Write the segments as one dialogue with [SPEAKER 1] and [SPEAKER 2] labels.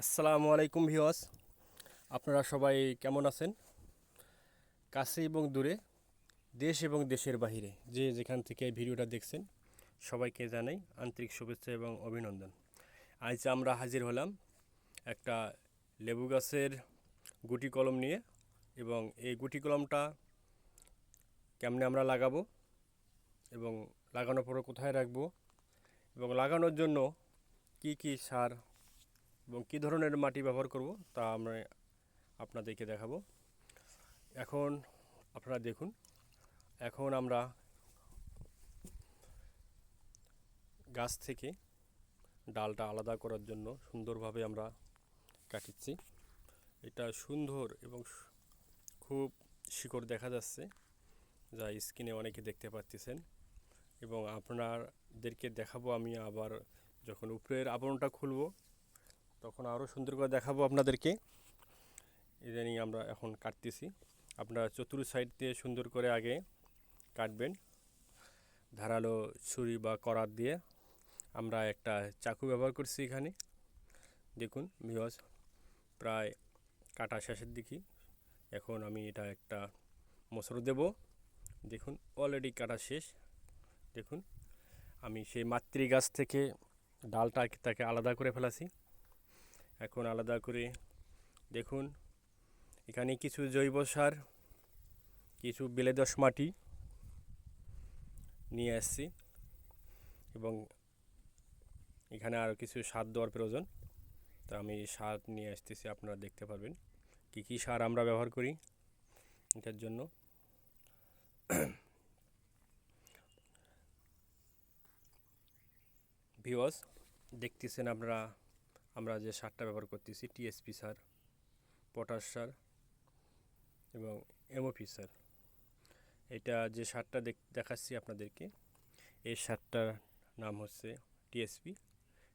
[SPEAKER 1] আসসালামু আলাইকুম ভিওয়াস আপনারা সবাই কেমন আছেন? কাছে এবং দূরে, দেশ এবং দেশের বাহিরে যে যেখান থেকে ভিডিওটা দেখছেন, সবাইকে জানাই আন্তরিক শুভেচ্ছা এবং অভিনন্দন। আজ আমরা হাজির হলাম একটা লেবু গাছের গুটি কলম নিয়ে এবং এই গুটি কলমটা কেমনে আমরা লাগাবো এবং লাগানোর পরে কোথায় রাখব এবং লাগানোর জন্য কি কি সার এবং কী ধরনের মাটি ব্যবহার করব তা আমরা আপনাদেরকে দেখাবো। এখন আপনারা দেখুন, এখন আমরা গাছ থেকে ডালটা আলাদা করার জন্য সুন্দরভাবে আমরা কাটিচ্ছি। এটা সুন্দর এবং খুব শিকড় দেখা যাচ্ছে, যা স্ক্রিনে অনেকে দেখতে পাচ্ছেন। এবং আপনাদেরকে দেখাবো আমি আবার যখন উপরের আবরণটা খুলবো তখন আরও সুন্দর করে দেখাবো আপনাদেরকে। ইদানিং আমরা এখন কাটতেছি। আপনারা চতুর সাইড দিয়ে সুন্দর করে আগে কাটবেন। ধারালো ছুরি বা করাত দিয়ে আমরা একটা চাকু ব্যবহার করছি এখানে। দেখুন বিহজ প্রায় কাটা শেষের দিকে। এখন আমি এটা একটা মোসর দেব। দেখুন অলরেডি কাটা শেষ। দেখুন, আমি সেই মাতৃ গাছ থেকে ডালটা তাকে আলাদা করে ফেলাছি। এখন আলাদা করে। দেখুন, এখানে কিছু জৈব সার, কিছু বেলে দশ মাটি নিয়ে আসছি এবং এখানে আরও কিছু সার দেওয়ার প্রয়োজন। তা আমি সার নিয়ে আসতেছি, আপনারা দেখতে পারবেন কী কী সার আমরা ব্যবহার করি এটার জন্য। ভিওয়াস দেখতেছেন আপনারা আমরা যে সারটা ব্যবহার করতেছি টিএসপি সার, পটাশ সার এবং এমওপি সার। এটা যে সারটা দেখ- দেখাচ্ছি আপনাদেরকে, এই সারটার নাম হচ্ছে টিএসপি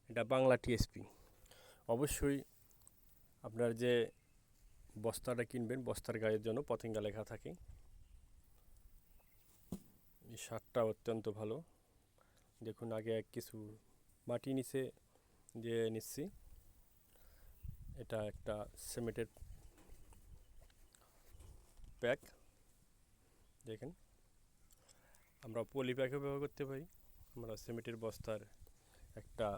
[SPEAKER 1] এটা বাংলা টিএসপি অবশ্যই আপনার যে বস্তাটা কিনবেন, বস্তার গায়ের জন্য পতেঙ্গা লেখা থাকে। এই সারটা অত্যন্ত ভালো। দেখুন, আগে কিছু মাটি নিচে দিয়ে নিচ্ছি। এটা একটা সিমেন্টের প্যাক দেখেন, আমরা পলি প্যাকও ব্যবহার করতে পারি। আমরা সিমেন্টের বস্তার একটা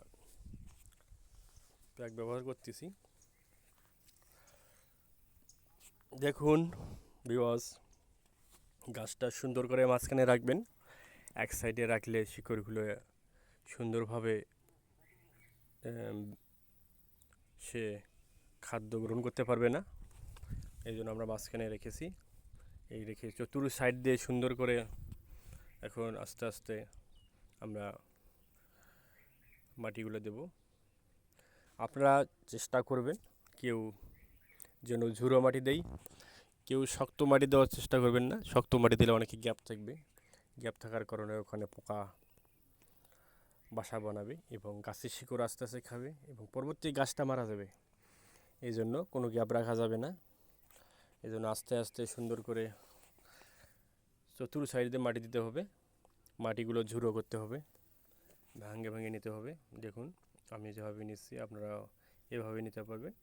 [SPEAKER 1] প্যাক ব্যবহার করতেছি। দেখুন বিওয়াজ গাছটা সুন্দর করে মাঝখানে রাখবেন। এক সাইডে রাখলে শিকড়গুলো সুন্দরভাবে সে খাদ্য গ্রহণ করতে পারবে না। এই জন্য আমরা মাঝখানে রেখেছি। এই রেখে চতুর সাইড দিয়ে সুন্দর করে এখন আস্তে আস্তে আমরা মাটিগুলো দেব। আপনারা চেষ্টা করবেন কেউ যেন ঝুরো মাটি দেই, কেউ শক্ত মাটি দেওয়ার চেষ্টা করবেন না। শক্ত মাটি দিলে অনেকে গ্যাপ থাকবে। গ্যাপ থাকার কারণে ওখানে পোকা বাসা বানাবে এবং গাছের শিকড় আস্তে আস্তে খাবে এবং পরবর্তী গাছটা মারা যাবে। এই জন্য কোনো গ্যাপ রাখা যাবে না। এই জন্য আস্তে আস্তে সুন্দর করে চতুর সাইডে মাটি দিতে হবে। মাটিগুলো ঝুরো করতে হবে। ভাঙে ভাঙে নিতে হবে। দেখুন, আমি যেভাবে নিচ্ছি আপনারা এভাবে নিতে পারবেন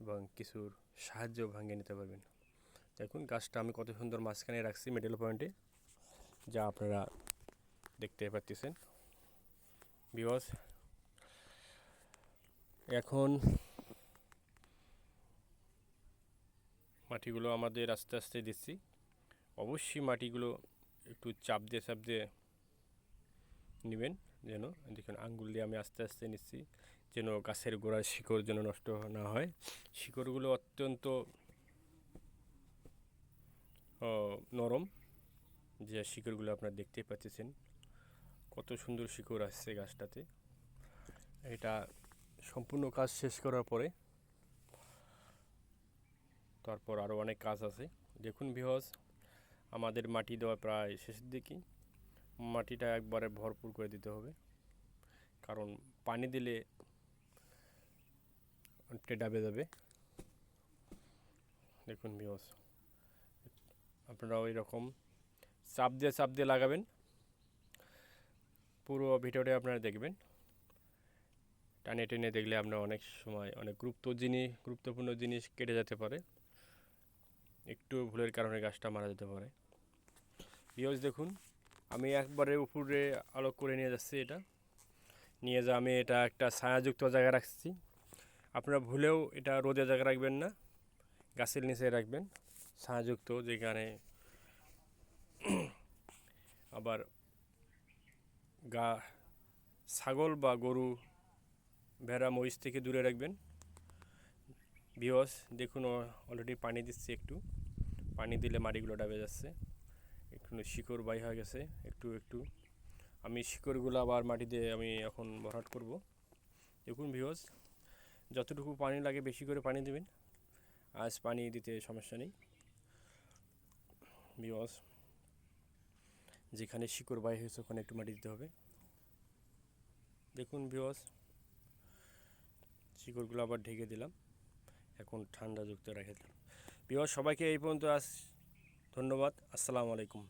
[SPEAKER 1] এবং কিছুর সাহায্য ভাঙিয়ে নিতে পারবেন। দেখুন, গাছটা আমি কত সুন্দর মাঝখানে রাখছি মিডল পয়েন্টে যা আপনারা দেখতে পাচ্ছেন। বিকজ এখন মাটিগুলো আমাদের আস্তে আস্তে দিচ্ছি। অবশ্যই মাটিগুলো একটু চাপ দিয়ে চাপ দিয়ে নেবেন যেন, দেখুন, আঙ্গুল দিয়ে আমি আস্তে আস্তে নিচ্ছি যেন গাছের গোড়ার শিকড় যেন নষ্ট না হয়। শিকড়গুলো অত্যন্ত নরম যে শিকড়গুলো আপনারা দেখতে পাচ্ছেন। কত সুন্দর শিকড় আসছে গাছটাতে। এটা সম্পূর্ণ কাজ শেষ করার পরে তারপর আরও অনেক কাজ আছে। দেখুন বিহজ আমাদের মাটি দেওয়া প্রায় শেষের দিকে মাটিটা একবারে ভরপুর করে দিতে হবে। কারণ পানি দিলে ডাবে যাবে। দেখুন বিহজ আপনারা ওই রকম চাপ দিয়ে চাপ দিয়ে লাগাবেন। পুরো ভিডিওটা আপনারা দেখবেন। টানে টেনে দেখলে আপনার অনেক সময় অনেক গুরুত্ব জিনিস গুরুত্বপূর্ণ জিনিস কেটে যেতে পারে। একটু ভুলের কারণে গাছটা মারা যেতে পারে। বিয়স দেখুন, আমি একবারে উপরে আলো করে নিয়ে যাচ্ছি এটা। নিয়ে যা, আমি এটা একটা ছায়াযুক্ত জায়গায় রাখছি। আপনারা ভুলেও এটা রোদে জায়গায় রাখবেন না, গাছের নিচে রাখবেন। ছায়াযুক্ত যেখানে আবার গা, ছাগল বা গরু, ভেড়া, মহিষ থেকে দূরে রাখবেন। বিহস দেখুন অলরেডি পানি দিচ্ছি একটু। পানি দিলে মাটিগুলো ডাবে যাচ্ছে। একটু শিকড় বাই হয়ে গেছে, একটু একটু। আমি শিকড়গুলো আবার মাটি দিয়ে আমি এখন ভরাট করব। দেখুন ভিওস যতটুকু পানি লাগে বেশি করে পানি দেবেন। আজ পানি দিতে সমস্যা নেই। বিওস যেখানে শিকড় বাই হয়েছে, ওখানে একটু মাটি দিতে হবে। দেখুন বিওস শিকড়গুলো আবার ঢেকে দিলাম। এখন ঠান্ডা যুক্ত রেখে দিলাম। বিওস সবাইকে এই পর্যন্ত আস ধন্যবাদ। আসসালামু আলাইকুম।